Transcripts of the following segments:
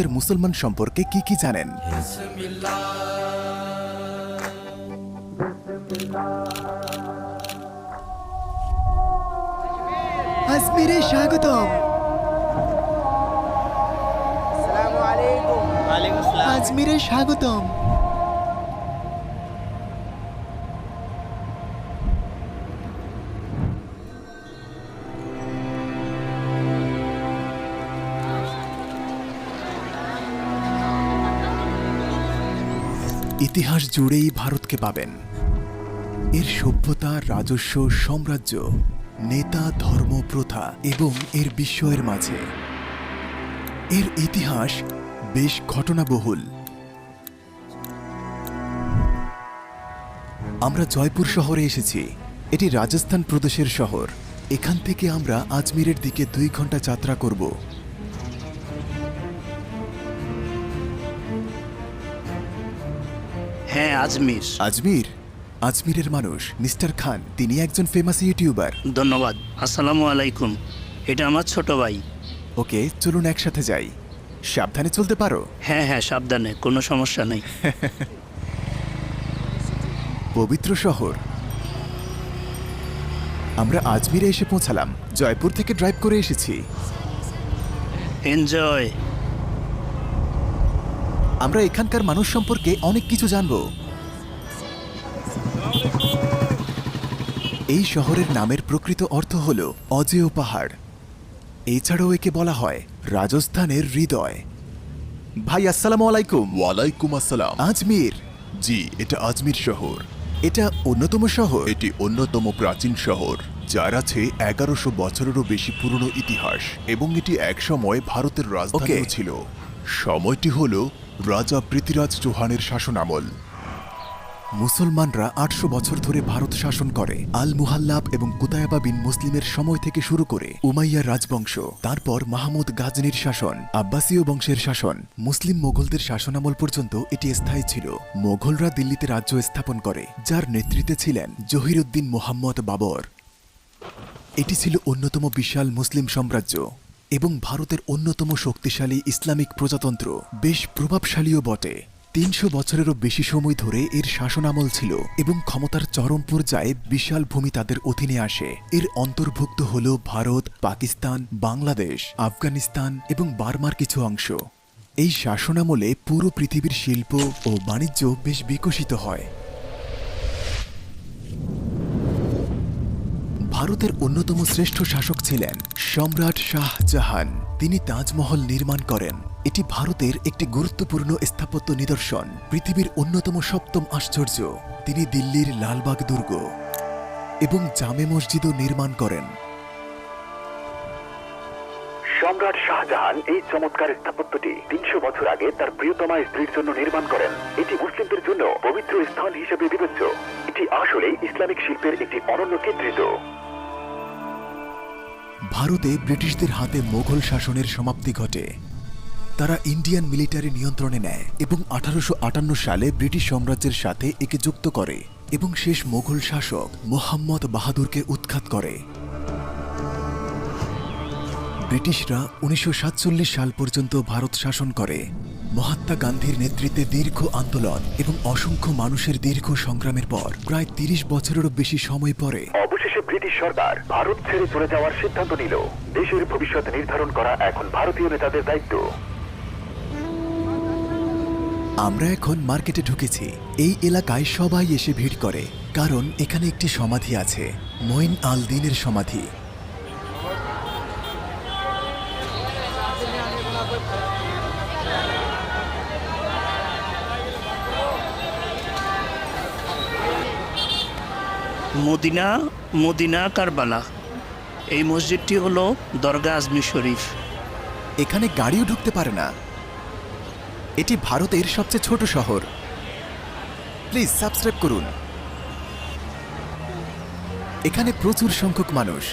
ভারতের মুসলমান সম্পর্কে কি কি জানেন? আজমিরে স্বাগতম। আজমিরে স্বাগতম। ইতিহাস জুড়েই ভারতকে পাবেন। এর সভ্যতা, রাজস্ব, সাম্রাজ্য, নেতা, ধর্ম, প্রথা এবং এর বিস্ময়ের মাঝে। এর ইতিহাস বেশ ঘটনাবহুল। আমরা জয়পুর শহরে এসেছি। এটি রাজস্থান প্রদেশের শহর। এখান থেকে আমরা আজমিরের দিকে দুই ঘণ্টা যাত্রা করব। হ্যাঁ আজমির। আজমির? আজমিরের মানুষ। মিস্টার খান তিনি একজন ফেমাস ইউটিউবার ধন্যবাদ। আসসালামু আলাইকুম। এটা আমার ছোট ভাই। ওকে চলুন একসাথে যাই। সাবধানে চলতে পারো? হ্যাঁ হ্যাঁ সাবধানে কোনো সমস্যা নেই। পবিত্র শহর। আমরা আজমিরে এসে পৌঁছালাম। জয়পুর থেকে ড্রাইভ করে এসেছি। এনজয় আমরা এখানকার মানুষ সম্পর্কে অনেক কিছু জানব। এই শহরের নামের প্রকৃত অর্থ হল অজেয় পাহাড়। এছাড়াও একে বলা হয় রাজস্থানের হৃদয়। ভাই আসসালামু আলাইকুম। ওয়ালাইকুম আসসালাম। আজমির। জি এটা আজমির শহর। এটা অন্যতম শহর? এটি অন্যতম প্রাচীন শহর যার আছে এগারোশো বছরেরও বেশি পুরনো ইতিহাস এবং এটি একসময় ভারতের রাজধানীও ছিল। সময়টি হল রাজা পৃথিরাজ চৌহানের শাসনামল। মুসলমানরা আটশো বছর ধরে ভারত শাসন করে। আল মুহাল্লাব এবং কুতায়াবা বিন মুসলিমের সময় থেকে শুরু করে উমাইয়ার রাজবংশ। তারপর মাহমুদ গাজনির শাসন, আব্বাসীয় বংশের শাসন। মুসলিম মোগলদের শাসনামল পর্যন্ত এটি স্থায়ী ছিল। মোগলরা দিল্লিতে রাজ্য স্থাপন করে, যার নেতৃত্বে ছিলেন জহিরুদ্দিন মোহাম্মদ বাবর। এটি ছিল অন্যতম বিশাল মুসলিম সাম্রাজ্য। এবং ভারতের অন্যতম শক্তিশালী ইসলামিক প্রজাতন্ত্র। বেশ প্রভাবশালীও বটে। তিনশো বছরেরও বেশি সময় ধরে এর শাসনামল ছিল এবং ক্ষমতার চরম পর্যায়ে বিশাল ভূমি তাদের অধীনে আসে। এর অন্তর্ভুক্ত হল ভারত, পাকিস্তান, বাংলাদেশ, আফগানিস্তান এবং বার্মার কিছু অংশ। এই শাসনামলে পুরো পৃথিবীর শিল্প ও বাণিজ্য বেশ বিকশিত হয়। ভারতের অন্যতম শ্রেষ্ঠ শাসক ছিলেন সম্রাট শাহজাহান তিনি তাজমহল নির্মাণ করেন। এটি ভারতের একটি গুরুত্বপূর্ণ স্থাপত্য নিদর্শন, পৃথিবীর অন্যতম সপ্তম আশ্চর্য। তিনি দিল্লির লালবাগ দুর্গ এবং জামে মসজিদও নির্মাণ করেন। সম্রাট শাহজাহান এই চমৎকার স্থাপত্যটি তিনশো বছর আগে তার প্রিয়তমা স্ত্রীর জন্য নির্মাণ করেন। এটি মুসলিমদের জন্য পবিত্র স্থান হিসেবে বিবেচ্য। এটি আসলে ইসলামিক শিল্পের একটি অনন্য চিত্রিত ভারতে ব্রিটিশদের হাতে মোগল শাসনের সমাপ্তি ঘটে। তারা ইন্ডিয়ান মিলিটারি নিয়ন্ত্রণে নেয় এবং আঠারোশো আটান্ন সালে ব্রিটিশ সাম্রাজ্যের সাথে একে যুক্ত করে এবং শেষ মোগল শাসক মোহাম্মদ বাহাদুরকে উৎখাত করে। ব্রিটিশরা উনিশশো সাতচল্লিশ সাল পর্যন্ত ভারত শাসন করে। মহাত্মা গান্ধীর নেতৃত্বে দীর্ঘ আন্দোলন এবং অসংখ্য মানুষের দীর্ঘ সংগ্রামের পর প্রায় তিরিশ বছরেরও বেশি সময় পরে অবশেষে ব্রিটিশ সরকার ভারত ছেড়ে চলে যাওয়ার সিদ্ধান্ত নিল। দেশের ভবিষ্যৎ নির্ধারণ করা এখন ভারতীয় নেতাদের দায়িত্ব। আমরা এখন মার্কেটে ঢুকেছি। এই এলাকায় সবাই এসে ভিড় করে, কারণ এখানে একটি সমাধি আছে, মঈন আল দিনের সমাধি। Medina Medina Karbala. এই মসজিদটি হলো দরগা আজমি শরীফ। এখানে গাড়িও ঢুকতে পারে না। এটি ভারতের সবচেয়ে ছোট শহর। প্লিজ সাবস্ক্রাইব করুন। এখানে প্রচুর সংখ্যক মানুষ।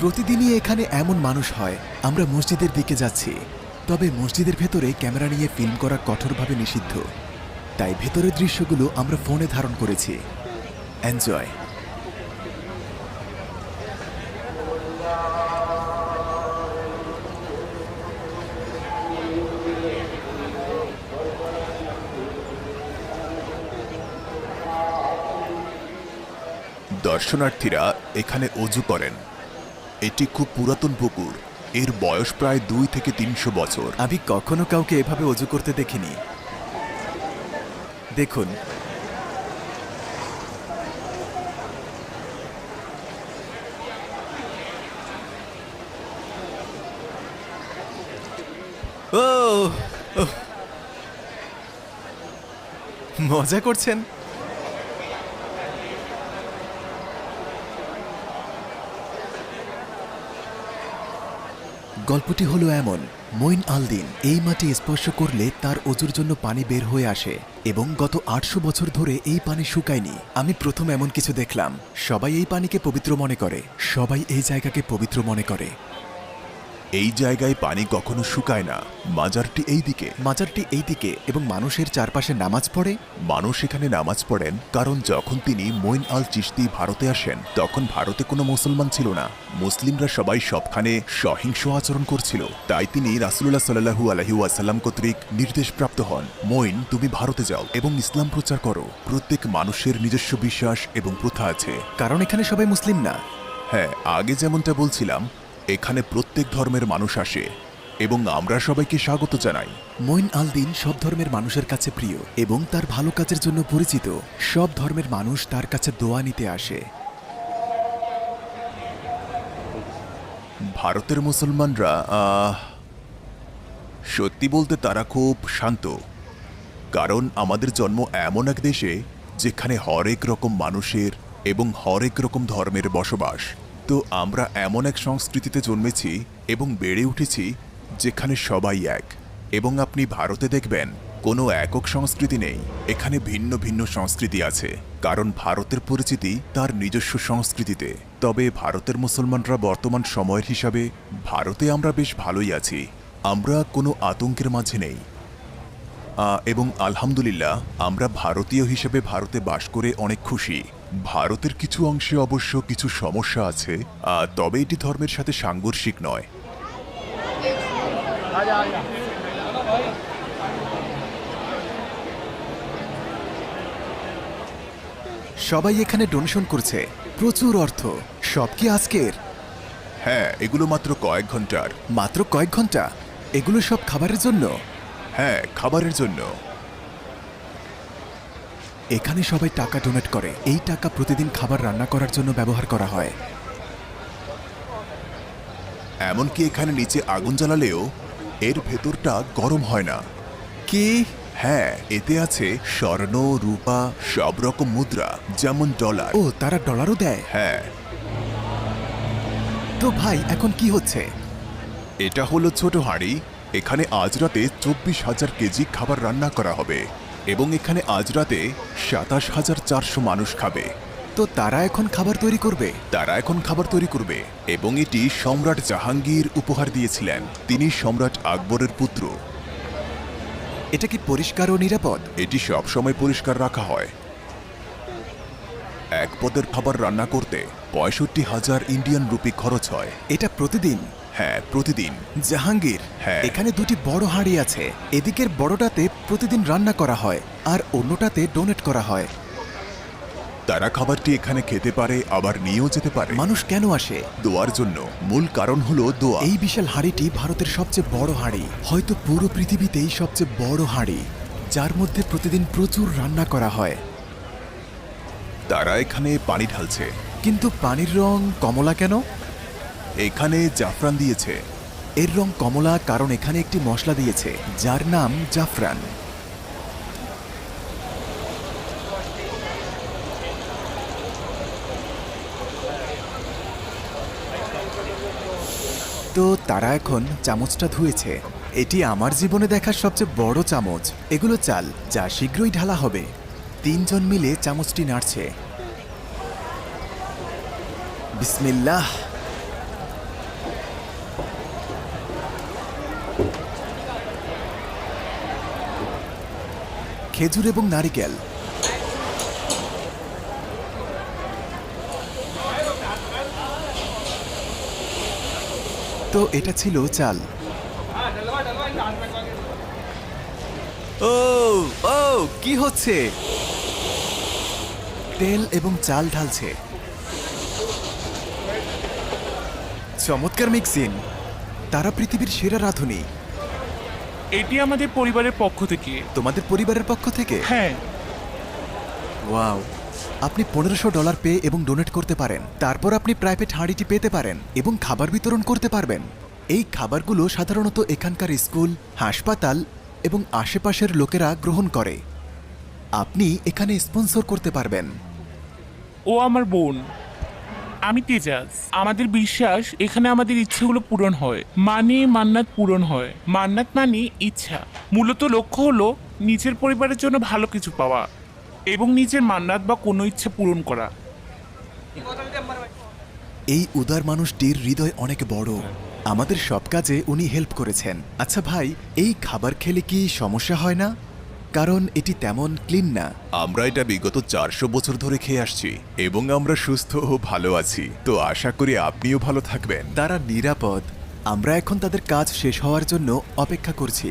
প্রতিদিনই এখানে এমন মানুষ হয়। আমরা মসজিদের দিকে যাচ্ছি। তবে মসজিদের ভেতরে ক্যামেরা নিয়ে ফিল্ম করা কঠোরভাবে নিষিদ্ধ। তাই ভেতরের দৃশ্যগুলো আমরা ফোনে ধারণ করেছি। এনজয় দর্শনার্থীরা এখানে অজু করেন। এটি খুব পুরাতন পুকুর। এর বয়স প্রায় দুই থেকে তিনশো বছর। আমি কখনো কাউকে এভাবে অজু করতে দেখিনি। দেখুন মজা করছেন? গল্পটি হলো এমন মইন আলদিন এই মাটি স্পর্শ করলে তার অজুর জন্য পানি বের হয়ে আসে এবং গত আটশো বছর ধরে এই পানি শুকায়নি। আমি প্রথম এমন কিছু দেখলাম। সবাই এই পানিকে পবিত্র মনে করে, সবাই এই জায়গাকে পবিত্র মনে করে। এই জায়গায় পানি কখনো শুকায় না। মাজারটি এই দিকে মাজারটি এই দিকে এবং মানুষের চারপাশে নামাজ পড়ে। মানুষ এখানে নামাজ পড়েন কারণ যখন তিনি মইন আল চিশতি ভারতে আসেন, তখন ভারতে কোনো মুসলমান ছিল না। মুসলিমরা সবাই সবখানে সহিংস আচরণ করছিল। তাই তিনি রাসুল্লাহ সাল্লাহু আলহি ওয়াসাল্লাম কর্তৃক নির্দেশপ্রাপ্ত হন মইন তুমি ভারতে যাও এবং ইসলাম প্রচার করো। প্রত্যেক মানুষের নিজস্ব বিশ্বাস এবং প্রথা আছে। কারণ এখানে সবাই মুসলিম না। হ্যাঁ আগে যেমনটা বলছিলাম এখানে প্রত্যেক ধর্মের মানুষ আসে, এবং আমরা সবাইকে স্বাগত জানাই। মইন আল দিন সব ধর্মের মানুষের কাছে প্রিয়, এবং তার ভালো কাজের জন্য পরিচিত। সব ধর্মের মানুষ তার কাছে দোয়া নিতে আসে। ভারতের মুসলমানরা সত্যি বলতে তারা খুব শান্ত। কারণ আমাদের জন্ম এমন এক দেশে, যেখানে হরেক রকম মানুষের এবং হরেক রকম ধর্মের বসবাস। তো আমরা এমন এক সংস্কৃতিতে জন্মেছি এবং বেড়ে উঠেছি যেখানে সবাই এক। এবং আপনি ভারতে দেখবেন, কোনো একক সংস্কৃতি নেই। এখানে ভিন্ন ভিন্ন সংস্কৃতি আছে, কারণ ভারতের পরিচিতি তার নিজস্ব সংস্কৃতিতে। তবে ভারতের মুসলমানরা বর্তমান সময়ের হিসাবে ভারতে আমরা বেশ ভালোই আছি। আমরা কোনো আতঙ্কের মাঝে নেই। এবং আলহামদুলিল্লাহ, আমরা ভারতীয় হিসেবে ভারতে বাস করে অনেক খুশি। ভারতের কিছু অংশে অবশ্য কিছু সমস্যা আছে তবে এটি ধর্মের সাথে সাংঘর্ষিক নয়। সবাই এখানে ডোনেশন করছে। প্রচুর অর্থ। সব কি আজকের? হ্যাঁ এগুলো মাত্র কয়েক ঘণ্টার। মাত্র কয়েক ঘণ্টা? এগুলো সব খাবারের জন্য? হ্যাঁ খাবারের জন্য। এখানে সবাই টাকা ডোনেট করে। এই টাকা প্রতিদিন খাবার রান্না করার জন্য ব্যবহার করা হয়। এমনকি এখানে নিচে আগুন জ্বালালেও এর ভেতরটা গরম হয় না। কি? হ্যাঁ এতে আছে স্বর্ণ রূপা সব রকম মুদ্রা যেমন ডলার। ও তারা ডলারও দেয়? হ্যাঁ। তো ভাই এখন কি হচ্ছে? এটা হলো ছোট হাঁড়ি। এখানে আজ রাতে চব্বিশ হাজার কেজি খাবার রান্না করা হবে। এবং এখানে আজ রাতে সাতাশ হাজার চারশো মানুষ খাবে। তো তারা এখন খাবার তৈরি করবে? তারা এখন খাবার তৈরি করবে। এবং এটি সম্রাট জাহাঙ্গীর উপহার দিয়েছিলেন। তিনি সম্রাট আকবরের পুত্র। এটা কি পরিষ্কার ও নিরাপদ? এটি সব সময় পরিষ্কার রাখা হয়। এক পদের খাবার রান্না করতে পঁয়ষট্টি হাজার ইন্ডিয়ান রুপি খরচ হয়। এটা প্রতিদিন? হ্যাঁ প্রতিদিন। জাহাঙ্গীর হ্যাঁ। এখানে দুটি বড় হাঁড়ি আছে। এদিকের বড়টাতে প্রতিদিন রান্না করা হয় আর অন্যটাতে ডোনেট করা হয়। তারা খাবারটি এখানে খেতে পারে আবার নিয়েও যেতে পারে। মানুষ কেন আসে? দোয়ার জন্য। মূল কারণ হলো দোয়া। এই বিশাল হাঁড়িটি ভারতের সবচেয়ে বড় হাঁড়ি। হয়তো পুরো পৃথিবীতেই সবচেয়ে বড় হাঁড়ি যার মধ্যে প্রতিদিন প্রচুর রান্না করা হয়। তারা এখানে পানি ঢালছে। কিন্তু পানির রং কমলা কেন? এখানে জাফরান দিয়েছে। এর রং কমলা কারণ এখানে একটি মশলা দিয়েছে, যার নাম জাফরান। তো তারা এখন চামচটা ধুয়েছে। এটি আমার জীবনে দেখার সবচেয়ে বড় চামচ। এগুলো চাল, যা শীঘ্রই ঢালা হবে। তিনজন মিলে চামচটি নাড়ছে। বিসমিল্লাহ! খেজুর এবং নারিকেল। তো এটা ছিল চাল। ও ও, কি হচ্ছে? তেল এবং চাল ঢালছে। চমৎকার মিক্সিন তারা পৃথিবীর সেরা রাঁধুনি। এটি আমাদের পরিবারের পক্ষ থেকে। তোমাদের পরিবারের পক্ষ থেকে? হ্যাঁ। ওয়াও। আপনি পনেরোশো ডলার পেয়ে এবং ডোনেট করতে পারেন। তারপর আপনি প্রাইভেট হাঁড়িটি পেতে পারেন এবং খাবার বিতরণ করতে পারবেন। এই খাবারগুলো সাধারণত এখানকার স্কুল হাসপাতাল এবং আশেপাশের লোকেরা গ্রহণ করে। আপনি এখানে স্পন্সর করতে পারবেন। ও আমার বোন। আমি তেজাজ। আমাদের বিশ্বাস, এখানে আমাদের ইচ্ছেগুলো পূরণ হয়। মানে মান্নাত পূরণ হয়। মান্নাত মানে ইচ্ছা। মূলত লক্ষ্য হলো নিজের পরিবারের জন্য ভালো কিছু পাওয়া এবং নিজের মান্নাত বা কোনো ইচ্ছে পূরণ করা। এই উদার মানুষটির হৃদয় অনেক বড়। আমাদের সব কাজে উনি হেল্প করেছেন। আচ্ছা ভাই, এই খাবার খেলে কি সমস্যা হয় না? কারণ এটি তেমন ক্লিন না। আমরা এটা বিগত চারশো বছর ধরে খেয়ে আসছি এবং আমরা সুস্থ ও ভালো আছি। তো আশা করি আপনিও ভালো থাকবেন। তারা নিরাপদ। আমরা এখন তাদের কাজ শেষ হওয়ার জন্য অপেক্ষা করছি।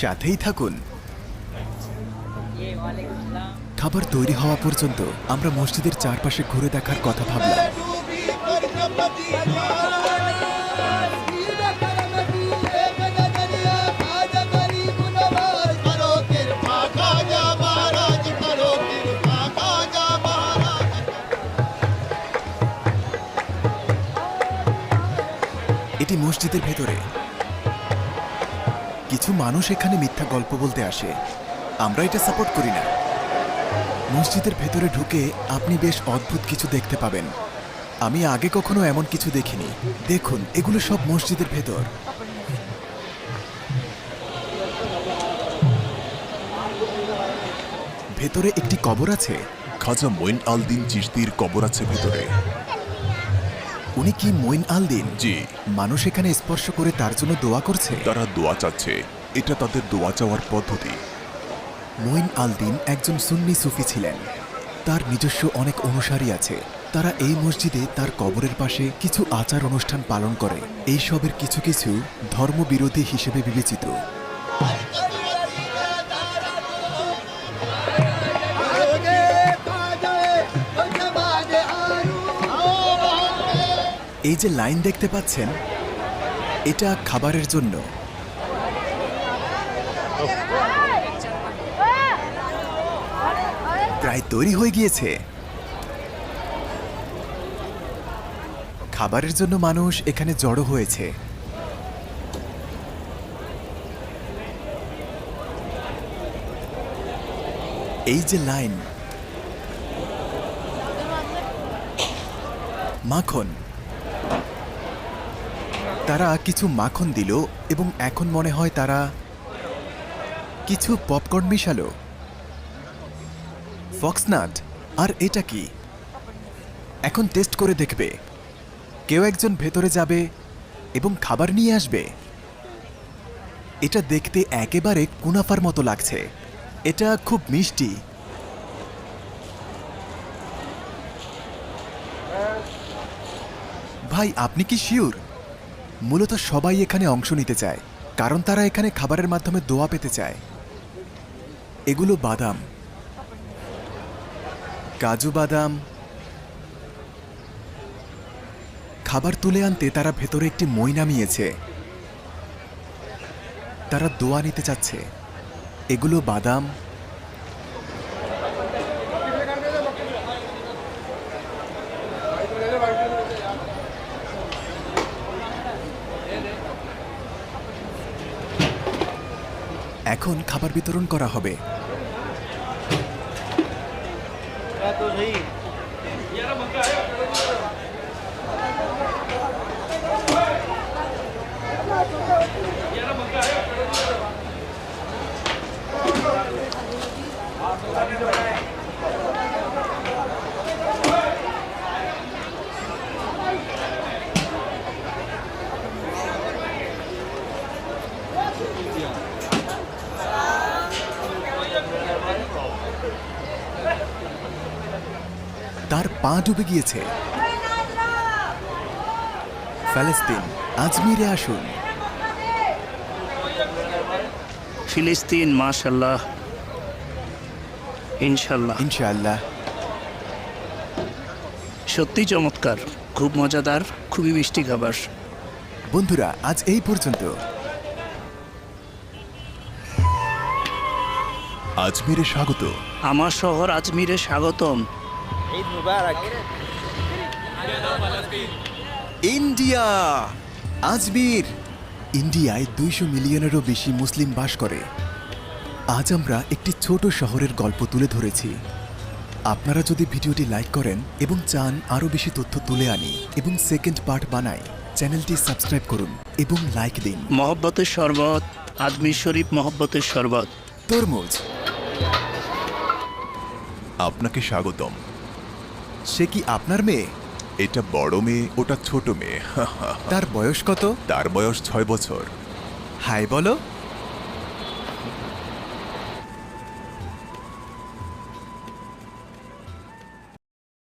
সাথেই থাকুন। খাবার তৈরি হওয়া পর্যন্ত আমরা মসজিদের চারপাশে ঘুরে দেখার কথা ভাবলাম। মসজিদের ভেতরে। কিছু মানুষ এখানে মিথ্যা গল্প বলতে আসে। আমরা এটা সাপোর্ট করি না। মসজিদের ভেতরে ঢুকে আপনি বেশ অদ্ভুত কিছু দেখতে পাবেন। আমি আগে কখনো এমন কিছু দেখিনি। দেখুন, এগুলো সব মসজিদের ভেতর। ভেতরে একটি কবর আছে। খাজা মঈন আল দিন চিশতির কবর আছে ভেতরে। উনি কি মইন আল দিন জি। মানুষ এখানে স্পর্শ করে তার জন্য দোয়া করছে? তারা দোয়া চাচ্ছে। এটা তাদের দোয়া চাওয়ার পদ্ধতি। মঈন আল দিন একজন সুন্নি সুফি ছিলেন। তার নিজস্ব অনেক অনুসারী আছে। তারা এই মসজিদে তার কবরের পাশে কিছু আচার অনুষ্ঠান পালন করে। এই সবের কিছু কিছু ধর্মবিরোধী হিসেবে বিবেচিত। এই যে লাইন দেখতে পাচ্ছেন, এটা খাবারের জন্য। প্রায় তৈরি হয়ে গিয়েছে। খাবারের জন্য মানুষ এখানে জড়ো হয়েছে। এই যে লাইন, মাখন। তারা কিছু মাখন দিল এবং এখন মনে হয় তারা কিছু পপকর্ন মিশালো। ফক্সনাট, আর এটা কি? এখন টেস্ট করে দেখবে। কেউ একজন ভেতরে যাবে এবং খাবার নিয়ে আসবে। এটা দেখতে একেবারে কুনাফার মতো লাগছে। এটা খুব মিষ্টি। ভাই, আপনি কি শিওর? মূলত সবাই এখানে অংশ নিতে চায়, কারণ তারা এখানে খাবারের মাধ্যমে দোয়া পেতে চায়। এগুলো বাদাম। কাজু বাদাম। খাবার তুলে আনতে তারা ভেতরে একটি মই নামিয়েছে। তারা দোয়া নিতে চাচ্ছে। এগুলো বাদাম। এখন খাবার বিতরণ করা হবে তার পা ডুবে গিয়েছে। ফ্যালেস্তিন আজমিরে আসুন। ফিলিস্তিন মাশাল্লাহ ইনশাল্লাহ ইনশাআল্লাহ। সত্যি চমৎকার খুব মজাদার খুবই মিষ্টি খাবার। বন্ধুরা আজ এই পর্যন্ত। আজমিরে স্বাগত। আমার শহর আজমিরে স্বাগতম। ইন্ডিয়া। আজমির ইন্ডিয়ায় দুইশো মিলিয়নেরও বেশি মুসলিম বাস করে। আজ আমরা একটি ছোট শহরের গল্প তুলে ধরেছি। আপনারা যদি ভিডিওটি লাইক করেন এবং চান আরও বেশি তথ্য তুলে আনি এবং সেকেন্ড পার্ট বানাই চ্যানেলটি সাবস্ক্রাইব করুন এবং লাইক দিন। মহব্বতের শরবত আজমির শরীফ মহব্বতের শরবত। তরমুজ। আপনাকে স্বাগতম। সে কি আপনার মেয়ে? এটা বড় মেয়ে ওটা ছোট মেয়ে। তার বয়স কত? তার বয়স ছয় বছর। হাই বলো।